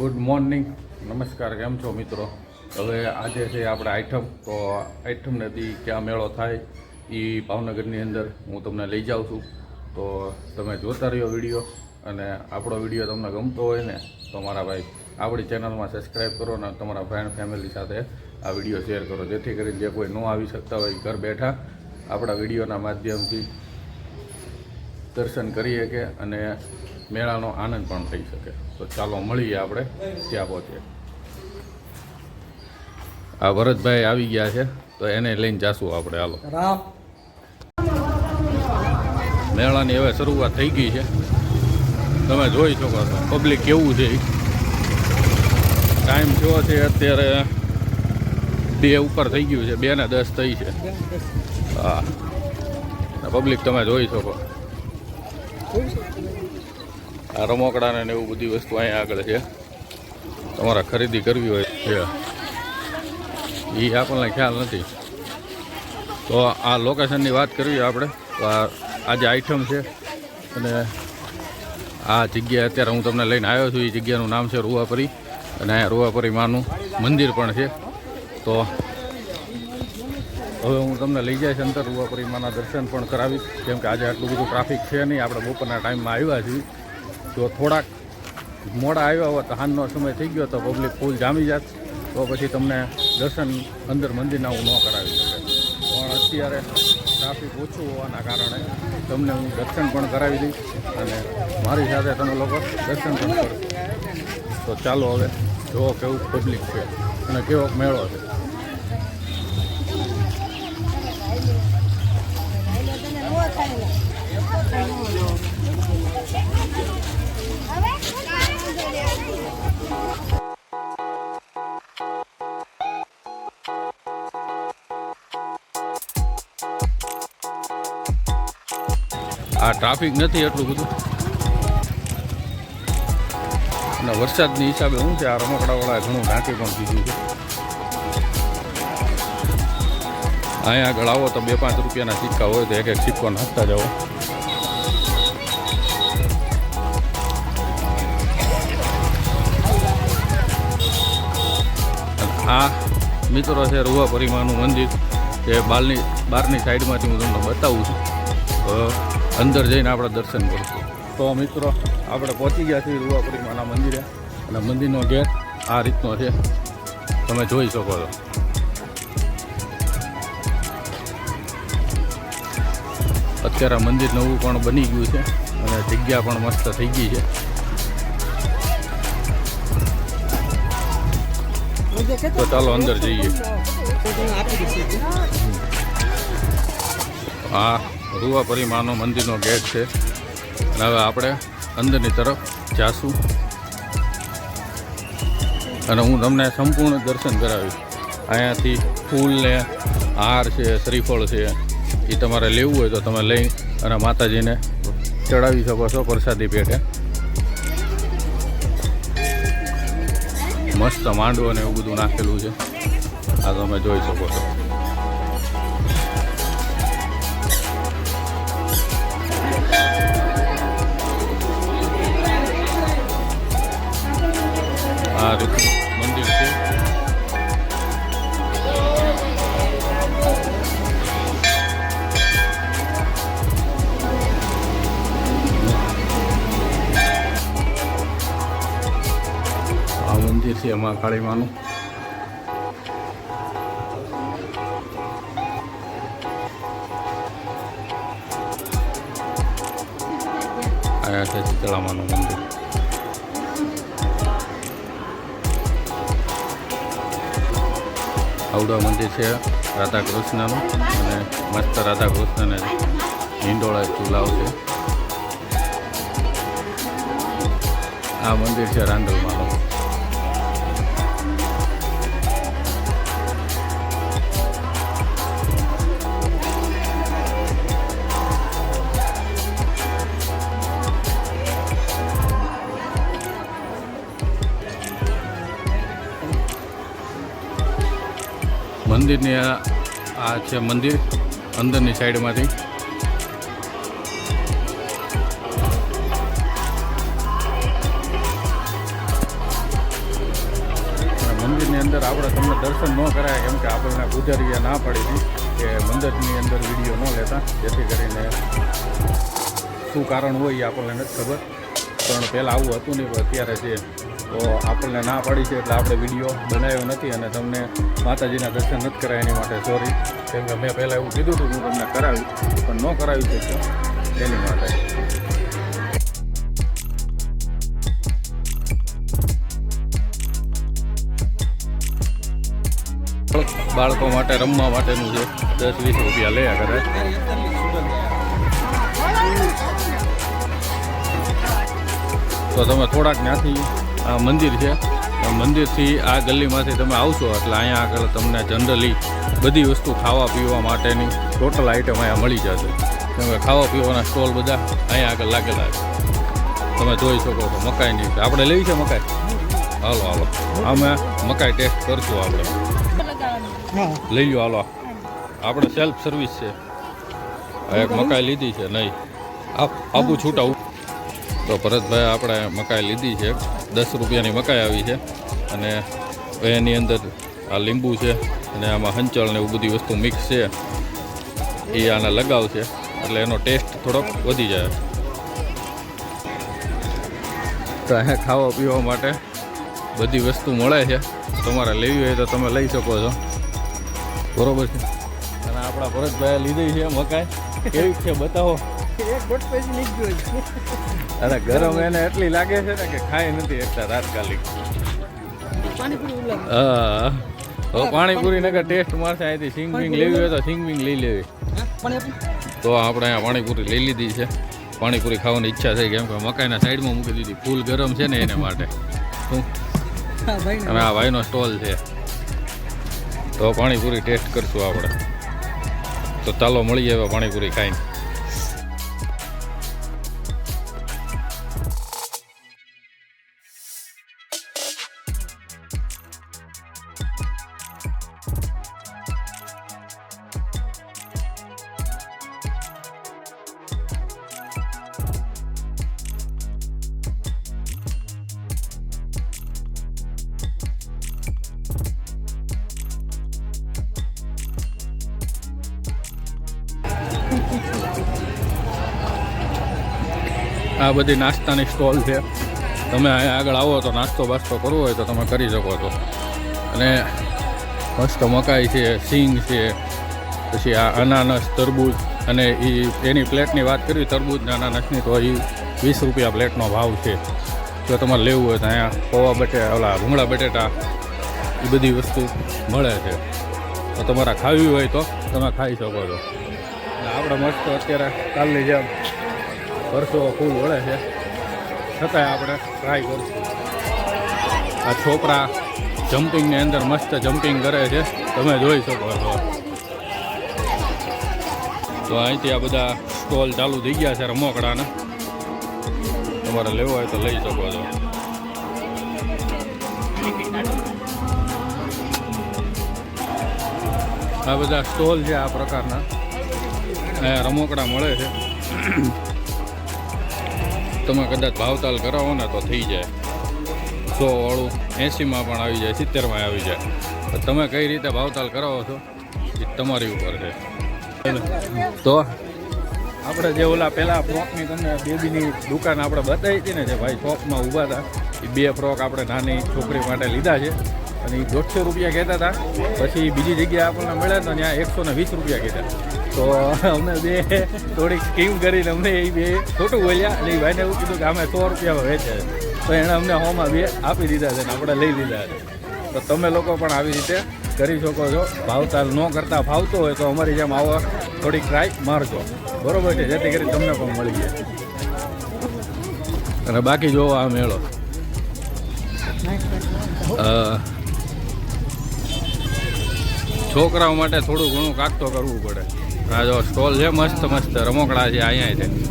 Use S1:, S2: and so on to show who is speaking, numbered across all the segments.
S1: Good morning. નમસ્કાર, કેમ છો મિત્રો? હવે આજે છે આપણે આઈટમ તો આઈટમ નદી ક્યાં મેળો થાય એ ભાવનગરની અંદર હું તમને લઈ જાઉં છું. તો તમે જોતા રહ્યો વીડિયો અને આપણો વીડિયો તમને ગમતો હોય ને, તો મારા ભાઈ આપણી ચેનલમાં સબસ્ક્રાઈબ કરો અને તમારા ફ્રેન્ડ ફેમિલી સાથે આ વીડિયો શેર કરો. જેથી કરીને જે કોઈ ન આવી શકતા હોય ઘર બેઠા આપણા વિડીયોના માધ્યમથી દર્શન કરી શકે અને મેળાનો આનંદ પણ થઈ શકે. તો ચાલો મળીએ આપણે ત્યાં પહોંચીએ. આ ભરતભાઈ આવી ગયા છે તો એને લઈને જાશું આપણે હાલો. મેળાની હવે શરૂઆત થઈ ગઈ છે. તમે જોઈ શકો છો પબ્લિક કેવું છે. ટાઈમ થયો છે અત્યારે બે ઉપર થઈ ગયું છે બે ને દસ થઈ છે. હા. પબ્લિક તમે જોઈ શકો. આ રમકડાને ને એવું બધી વસ્તુ અહીંયા આગળ છે. તમારે ખરીદી કરવી હોય. છે એ આપણને ખ્યાલ નથી. તો આ લોકેશનની વાત કરવી આપણે. તો આ જે આઈટમ છે. અને આ જગ્યા અત્યારે હું તમને લઈને આવ્યો છું. એ જગ્યાનું નામ છે રૂવાપરી. અને અહીંયા રૂવાપરી માનું મંદિર પણ છે. તો હવે હું તમને લઈ જઈશ અંતર રૂવાપરી માના દર્શન પણ કરાવીશ. કેમ કે આજે આટલું બધું ટ્રાફિક છે નહીં. આપણે બપોરના ટાઈમમાં આવ્યા છીએ. જો થોડાક મોડા આવ્યા હોત તો હાનનો સમય થઈ ગયો તો પબ્લિક ફૂલ જામી જાત. તો પછી તમને દર્શન અંદર મંદિરના હું ન કરાવી શકે. પણ અત્યારે ટ્રાફિક ઓછું હોવાના કારણે તમને હું દર્શન પણ કરાવી દઈશ અને મારી સાથે તમે લોકો દર્શન પણ કરો. તો ચાલો હવે જુઓ કેવું પબ્લિક છે અને કેવો મેળો છે. આ ટ્રાફિક નથી એટલું બધું. અને વરસાદની હિસાબે શું છે, આ રમકડાવાળાએ ઘણું ઢાંકી પણ દીધું છે. અહીંયા આગળ આવો તો બે પાંચ રૂપિયાના સિક્કા હોય તો એક એક સિક્કો નાખતા જાઓ. આ મિત્રો છે, રૂવા પરિમાનું મંદિર. જે બારની બહારની સાઈડમાંથી હું તમને બતાવું છું. અંદર જઈને આપણે દર્શન કરીશું. તો મિત્રો આપણે પહોંચી ગયા છીએ રૂવાપુરીમાના મંદિરે. અને મંદિરનો ગેટ આ રીતનો છે. તમે જોઈ શકો છો. અત્યારે મંદિર નવું પણ બની ગયું છે. અને જગ્યા પણ મસ્ત થઈ ગઈ છે. તો ચાલો અંદર જઈએ. આ રૂવા પરિમાનો મંદિરનો ગેટ છે. અને હવે આપણે અંદરની તરફ જાશું. અને હું તમને સંપૂર્ણ દર્શન કરાવીશ. અહીંયાથી ફૂલ ને હાર છે, શ્રીફળ છે, એ તમારે લેવું હોય તો તમે લઈ અને માતાજીને ચડાવી શકો છો પ્રસાદી પેટે. મસ્ત માંડવો અને એવું બધું નાખેલું છે. આ તમે જોઈ શકો છો. આ રીતનું મંદિર છે. આ મંદિર છે એમાં કાળીમાનું. આયા છે શીતળામાનું મંદિર. આવડું મંદિર છે રાધા કૃષ્ણનું અને મસ્ત રાધા કૃષ્ણને હિંડોળા ચૂલાવ છે. આ મંદિર છે રાંદલમાનું મંદિરની આ છે મંદિર, અંદરની સાઈડમાંથી. મંદિરની અંદર આપણે તમને દર્શન ન કરાય કેમ કે આપણને પૂજારીએ ના પડી કે મંદિરની અંદર વીડિયો ન લેતા. જેથી કરીને શું કારણ હોય એ આપણને નથી ખબર. પણ પહેલાં આવું હતું નહીં અત્યારે છે તો આપણને ના પાડી છે એટલે આપણે વીડિયો બનાવ્યો નથી અને તમને માતાજીના દર્શન નથી કરાય એની માટે સોરી કેમ કે મેં પહેલાં એવું કીધું હતું હું તમને કરાવી પણ ન કરાવી શક્યો. એની માટે. બાળકો માટે, રમવા માટેનું છે દસ વીસ રૂપિયા લે કરે. તો તમે થોડાક ત્યાંથી મંદિર છે. આ મંદિરથી આ ગલીમાંથી તમે આવશો, એટલે અહીંયા આગળ તમને જનરલી બધી વસ્તુ ખાવા પીવા માટેની ટોટલ આઈટમ અહીંયા મળી જશે. તમે ખાવા પીવાના સ્ટોલ બધા અહીંયા આગળ લાગેલા છે. તમે જોઈ શકો છો મકાઈની આપણે લેવી છે મકાઈ? હાલો હાલો. અમે મકાઈ ટેસ્ટ કરશું આપણે. લઈ લો હાલો. આપણે સેલ્ફ સર્વિસ છે. એક મકાઈ લીધી છે, નહીં. આપું છૂટાવું તો ભરતભાઈ આપણે મકાઈ લીધી છે. દસ રૂપિયાની મકાઈ આવી છે. અને એની અંદર આ લીંબુ છે અને આમાં હંચળ ને એવું બધી વસ્તુ મિક્સ છે. એ આને લગાવશે એટલે એનો ટેસ્ટ થોડોક વધી જાય. તો અહીંયા ખાવા પીવા માટે બધી વસ્તુ મળે છે. તમારે લેવી હોય તો તમે લઈ શકો છો. બરોબર છે. અને આપણા ભરતભાઈ લીધી છે મકાઈ. કેવી છે બતાવો? અરે ગરમ એને એટલી લાગે છે ને કે ખાઈ નથી એકતા તાત્કાલિક.
S2: પાણીપુરી
S1: હા. પાણીપુરી નગર ટેસ્ટ મારશે અહીંથી સિંગ બિંગ લેવી હોય તો સિંગ બિંગ લઈ લેવી. તો આપણે અહીંયા પાણીપુરી લઈ લીધી છે. પાણીપુરી ખાવાની ઈચ્છા થઈ કેમ કે મકાઈના સાઈડમાં મૂકી દીધી. ફૂલ ગરમ છે ને એને માટે. શું? અને આ ભાઈનો સ્ટોલ છે. તો પાણીપુરી ટેસ્ટ કરશું આપણે. તો ચાલો મળીએ હવે પાણીપુરી ખાઈને. આ બધી નાસ્તાની સ્ટોલ છે. તમે અહીંયા આગળ આવો તો નાસ્તો બાસ્તો કરવો હોય તો તમે કરી શકો છો. અને મસ્ત મકાઈ છે, સિંગ છે, પછી આ અનાનસ, તરબૂચ અને એ એની પ્લેટની વાત કરી તરબૂચ ને અનાનસની તો એ વીસ રૂપિયા પ્લેટનો ભાવ છે. જો તમારે લેવું હોય તો અહીંયા પૌવા બટેટા ઓલા ભૂંગળા બટેટા એ બધી વસ્તુ મળે છે. તો તમારે ખાવી હોય તો તમે ખાઈ શકો છો. આપણે મસ્ત અત્યારે કાલની જેમ પરસો ફૂલ વળે છે. છતાંય આપણે ટ્રાય કરશું આ છોકરા જમ્પિંગની અંદર મસ્ત જમ્પિંગ કરે છે. તમે જોઈ શકો છો. તો અહીંથી આ બધા સ્ટોલ ચાલુ થઈ ગયા છે રમોકડાને. તમારે લેવો હોય તો લઈ શકો છો. આ બધા સ્ટોલ છે આ પ્રકારના. રમકડા મળે છે. તમે કદાચ ભાવતાલ કરાવો ને તો થઈ જાય. સોવાળું એંસીમાં પણ આવી જાય, સિત્તેરમાં આવી જાય. તમે કઈ રીતે ભાવતાલ કરાવો છો? એ તમારી ઉપર છે. તો આપણે જે ઓલા પહેલાં ફ્રોકની તમને બેબીની દુકાન આપણે બતાવી હતી ને, જે ભાઈ શોપમાં ઊભા હતા, એ બે ફ્રોક આપણે નાની છોકરી માટે લીધા છે. અને એ દોઢસો રૂપિયા કહેતા હતા. પછી બીજી જગ્યાએ આપણને મળ્યા હતા, ત્યાં એકસો ને વીસ રૂપિયા કહેતા તો અમે બે થોડીક સ્કીમ કરીને અમને એ બે ખોટું બોલ્યા અને એ ભાઈને એવું કીધું કે અમે સો રૂપિયામાં વેચે. તો એણે અમને હોમાં બે આપી દીધા છે ને આપણે લઈ લીધા છે. તો તમે લોકો પણ આવી રીતે કરી શકો છો. ભાવતાલ ન કરતા ફાવતો હોય તો અમારી જેમ આવો, થોડીક ટ્રાય મારજો. બરોબર છે? જેથી કરી તમને પણ મળી જાય. અને બાકી જોવો આ મેળો. છોકરાઓ માટે થોડું ઘણું કાકતો કરવું પડે. આ જો સ્ટોલ છે, મસ્ત મસ્ત. રમકડા છે, અહીંયા છે.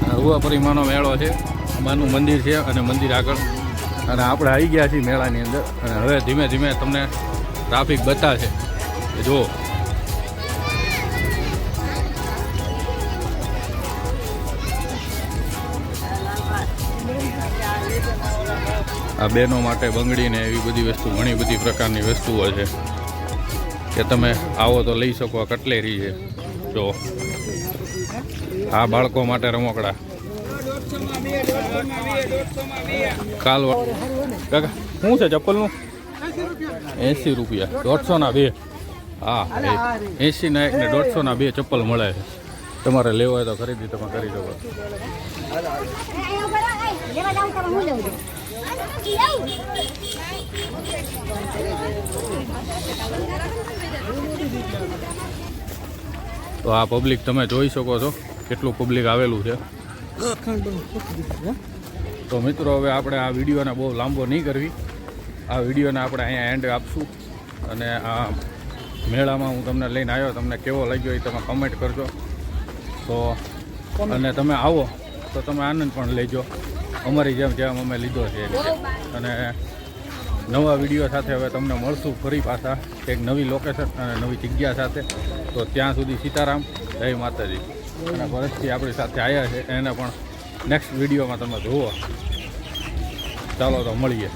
S1: રૂવા રૂવાપરીમાનો મેળો છે. અમાનું મંદિર છે અને મંદિર આગળ. અને આપણે આવી ગયા છીએ મેળાની અંદર. અને હવે ધીમે ધીમે તમને ટ્રાફિક બતાશે. જુઓ. આ બહેનો માટે બંગડી ને એવી બધી વસ્તુ, ઘણી બધી પ્રકારની વસ્તુઓ છે. કે તમે આવો તો લઈ શકો આ કટલેરી છે જો આ બાળકો માટે રમકડા કાલ કાકા શું છે ચપ્પલનું એંસી રૂપિયા દોઢસો ના બે હા એંસીના એક ને દોઢસો ના બે ચપ્પલ મળે છે તમારે લેવા હોય તો ખરીદી તમે કરી શકો
S3: તો
S1: આ પબ્લિક તમે જોઈ શકો છો કેટલું પબ્લિક આવેલું છે? તો મિત્રો, હવે આપણે આ વિડીયોને બહુ લાંબો નહીં કરવી. આ વિડીયોને આપણે અહીંયા એન્ડ આપશું. અને આ મેળામાં હું તમને લઈને આવ્યો, તમને કેવો લાગ્યો એ તમે કમેન્ટ કરજો. તો, અને તમે આવો, તો તમે આનંદ પણ લેજો. અમારી જેમ જેમ અમે લીધો છે અને નવા વીડિયો સાથે હવે તમને મળશું ફરી પાછા એક નવી લોકેશન અને નવી જગ્યા સાથે. તો ત્યાં સુધી સીતારામ, જય માતાજી. અને ભરતથી આપણી સાથે આવ્યા છે. એને પણ નેક્સ્ટ વિડીયોમાં તમે જુઓ. ચાલો તો મળીએ.